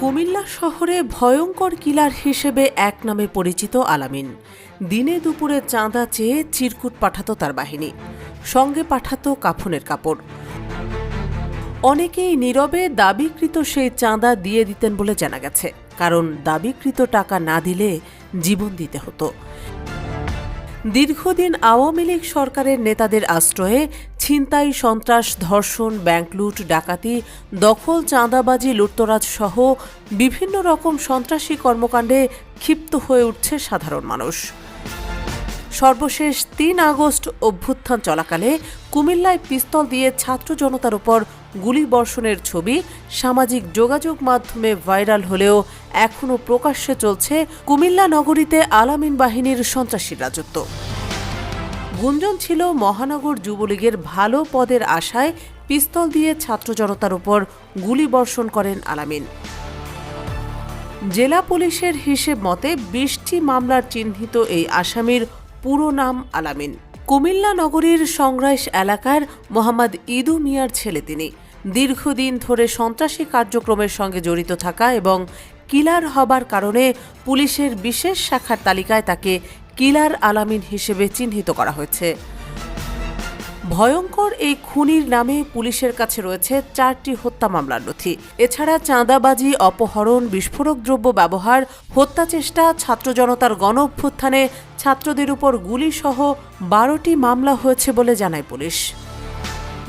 কুমিল্লা শহরে ভয়ঙ্কর কিলার হিসেবে এক নামে পরিচিত আলামিন। দিনে দুপুরে চাঁদা চেয়ে চিরকুট পাঠাতো তার বাহিনী। সঙ্গে পাঠাতো কাফনের কাপড়। অনেকেই নীরবে দাবিকৃত সেই চাঁদা দিয়ে দিতেন বলে জানা গেছে, কারণ দাবিকৃত টাকা না দিলে জীবন দিতে হতো। দীর্ঘদিন আওয়ামী লীগ সরকারের নেতাদের আশ্রয়ে ছিনতাই, সন্ত্রাস, ধর্ষণ, ব্যাংক লুট, ডাকাতি, দখল, চাঁদাবাজি, লুটতরাজ সহ বিভিন্ন রকম সন্ত্রাসী কর্মকাণ্ডে ক্ষিপ্ত হয়ে উঠছে সাধারণ মানুষ। সর্বশেষ তিন আগস্ট অভ্যুত্থান চলাকালে কুমিল্লায় পিস্তল দিয়ে ছাত্র জনতার উপর গুলি বর্ষণের ছবি, সামাজিক যোগাযোগ মাধ্যমে ভাইরাল হলেও এখনও প্রকাশ্যে চলছে কুমিল্লা নগরীতে আলামিন বাহিনীর সন্ত্রাসী রাজত্ব। গুঞ্জন ছিল মহানগর যুবলীগের ভালো পদের আশায় পিস্তল দিয়ে ছাত্র জনতার উপর গুলি বর্ষণ করেন আলামিন। জেলা পুলিশের হিসেব মতে বিশটি মামলার চিহ্নিত এই আসামির পুরো নাম আলামিন। কুমিল্লা নগরীর সংগ্রাইশ এলাকার মোহাম্মদ ইদু মিয়ার ছেলে তিনি। দীর্ঘদিন ধরে সন্ত্রাসী কার্যক্রমের সঙ্গে জড়িত থাকা এবং কিলার হবার কারণে পুলিশের বিশেষ শাখার তালিকায় তাকে কিলার আলামিন হিসেবে চিহ্নিত করা হয়েছে। ভয়ঙ্কর এই খুনির নামে পুলিশের কাছে রয়েছে চারটি হত্যা মামলার নথি। এছাড়া চাঁদাবাজি, অপহরণ, বিস্ফোরক দ্রব্য ব্যবহার, হত্যা চেষ্টা, ছাত্র জনতার গণ ছাত্রদের উপর গুলিসহ বারোটি মামলা হয়েছে বলে জানায় পুলিশ।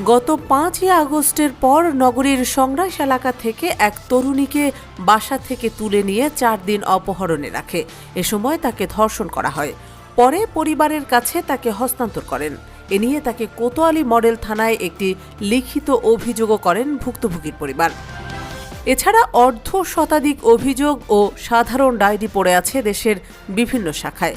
গত পাঁচই আগস্টের পর নগরীর সংগ্রাস এলাকা থেকে এক তরুণীকে বাসা থেকে তুলে নিয়ে চার দিন অপহরণে রাখে। এ সময় তাকে ধর্ষণ করা হয়। পরে পরিবারের কাছে তাকে হস্তান্তর করেন। এ নিয়ে তাকে কোতোয়ালি মডেল থানায় একটি লিখিত অভিযোগও করেন ভুক্তভোগীর পরিবার। এছাড়া অর্ধ শতাধিক অভিযোগ ও সাধারণ ডায়েরি পড়ে আছে দেশের বিভিন্ন শাখায়।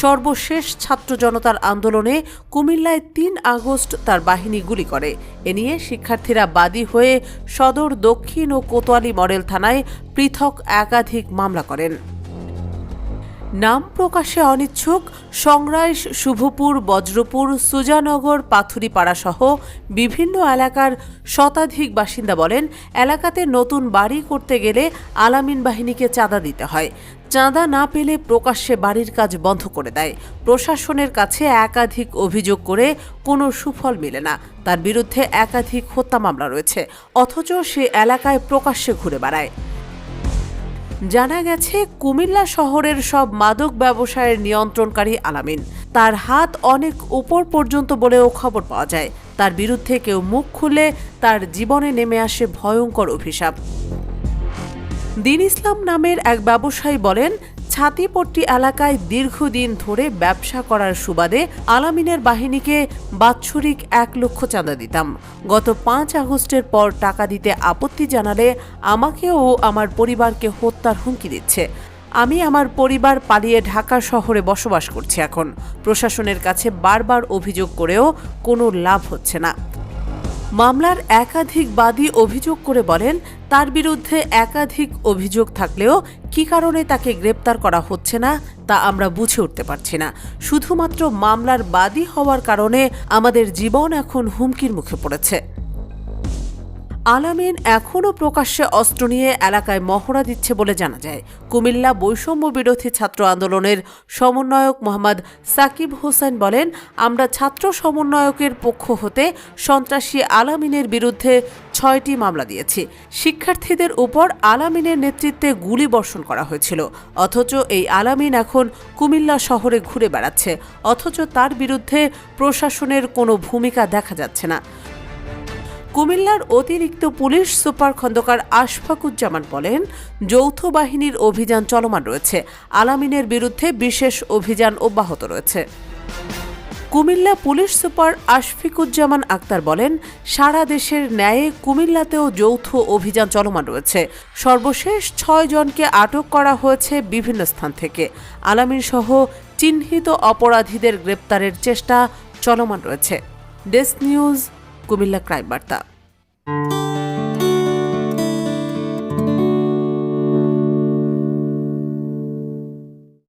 সর্বশেষ ছাত্র জনতার আন্দোলনে কুমিল্লায় তিন আগস্ট তার বাহিনী গুলি করে। এ নিয়ে শিক্ষার্থীরা বাদী হয়ে সদর দক্ষিণ ও কোতোয়ালি মডেল থানায় পৃথক একাধিক মামলা করেন। নাম প্রকাশে অনিচ্ছুক সংরাইশ শুভপুর, বজ্রপুর, সুজানগর, পাথুরিপাড়া সহ বিভিন্ন এলাকার শতাধিক বাসিন্দা বলেন, এলাকাতে নতুন বাড়ি করতে গেলে আলামিন বাহিনীকে চাঁদা দিতে হয়। চাঁদা না পেলে প্রকাশ্যে বাড়ির কাজ বন্ধ করে দেয়। প্রশাসনের কাছে একাধিক অভিযোগ করে কোনো সুফল মেলে না। তার বিরুদ্ধে একাধিক হত্যা মামলা রয়েছে, অথচ সে এলাকায় প্রকাশ্যে ঘুরে বেড়ায়। জানা গেছে, কুমিল্লা শহরের সব মাদক ব্যবসায়ের নিয়ন্ত্রণকারী আলামিন। তার হাত অনেক উপর পর্যন্ত বলেও খবর পাওয়া যায়। তার বিরুদ্ধে কেউ মুখ খুলে তার জীবনে নেমে আসে ভয়ঙ্কর অভিশাপ। দিন ইসলাম নামের এক ব্যবসায়ী বলেন, ছাতিপট্টি এলাকায় দীর্ঘদিন ধরে ব্যবসা করার সুবাদে আলামিনের বাহিনীকে বাৎসরিক এক লক্ষ চাঁদা দিতাম। গত পাঁচ আগস্টের পর টাকা দিতে আপত্তি জানালে আমাকে ও আমার পরিবারকে হত্যার হুমকি দিচ্ছে। আমি আমার পরিবার পালিয়ে ঢাকা শহরে বসবাস করছি এখন। প্রশাসনের কাছে বারবার অভিযোগ করেও কোনো লাভ হচ্ছে না। মামলার একাধিক বাদী অভিযোগ করে বলেন, তার বিরুদ্ধে একাধিক অভিযোগ থাকলেও কী কারণে তাকে গ্রেপ্তার করা হচ্ছে না তা আমরা বুঝে উঠতে পারছি না। শুধুমাত্র মামলার বাদী হওয়ার কারণে আমাদের জীবন এখন হুমকির মুখে পড়েছে। আলামিন এখনও প্রকাশ্যে অস্ত্র নিয়ে এলাকায় মহড়া দিচ্ছে বলে জানা যায়। কুমিল্লা বৈষম্য বিরোধী ছাত্র আন্দোলনের সমন্বয়ক মোহাম্মদ সাকিব হোসেন বলেন, আমরা ছাত্র সমন্বয়কের পক্ষ হতে সন্ত্রাসী আলামিনের বিরুদ্ধে ছয়টি মামলা দিয়েছি। শিক্ষার্থীদের উপর আলামিনের নেতৃত্বে গুলি বর্ষণ করা হয়েছিল। অথচ এই আলামিন এখন কুমিল্লা শহরে ঘুরে বেড়াচ্ছে। অথচ তার বিরুদ্ধে প্রশাসনের কোনো ভূমিকা দেখা যাচ্ছে না। কুমিল্লার অতিরিক্ত পুলিশ সুপার খন্দকার আশফাকুজ্জামান বলেন, যৌথ বাহিনীর অভিযান চলমান রয়েছে। আলামিনের বিরুদ্ধে বিশেষ অভিযান অব্যাহত রয়েছে। কুমিল্লা পুলিশ সুপার আশফিকুজ্জামান আক্তার বলেন, সারা দেশের ন্যায়ে কুমিল্লাতেও যৌথ অভিযান চলমান রয়েছে। সর্বশেষ ছয় জনকে আটক করা হয়েছে বিভিন্ন স্থান থেকে। আলামিন সহ চিহ্নিত অপরাধীদের গ্রেপ্তারের চেষ্টা চলমান রয়েছে। ডেস্ক নিউজ কুমিল্লা ক্রাইম বার্তা।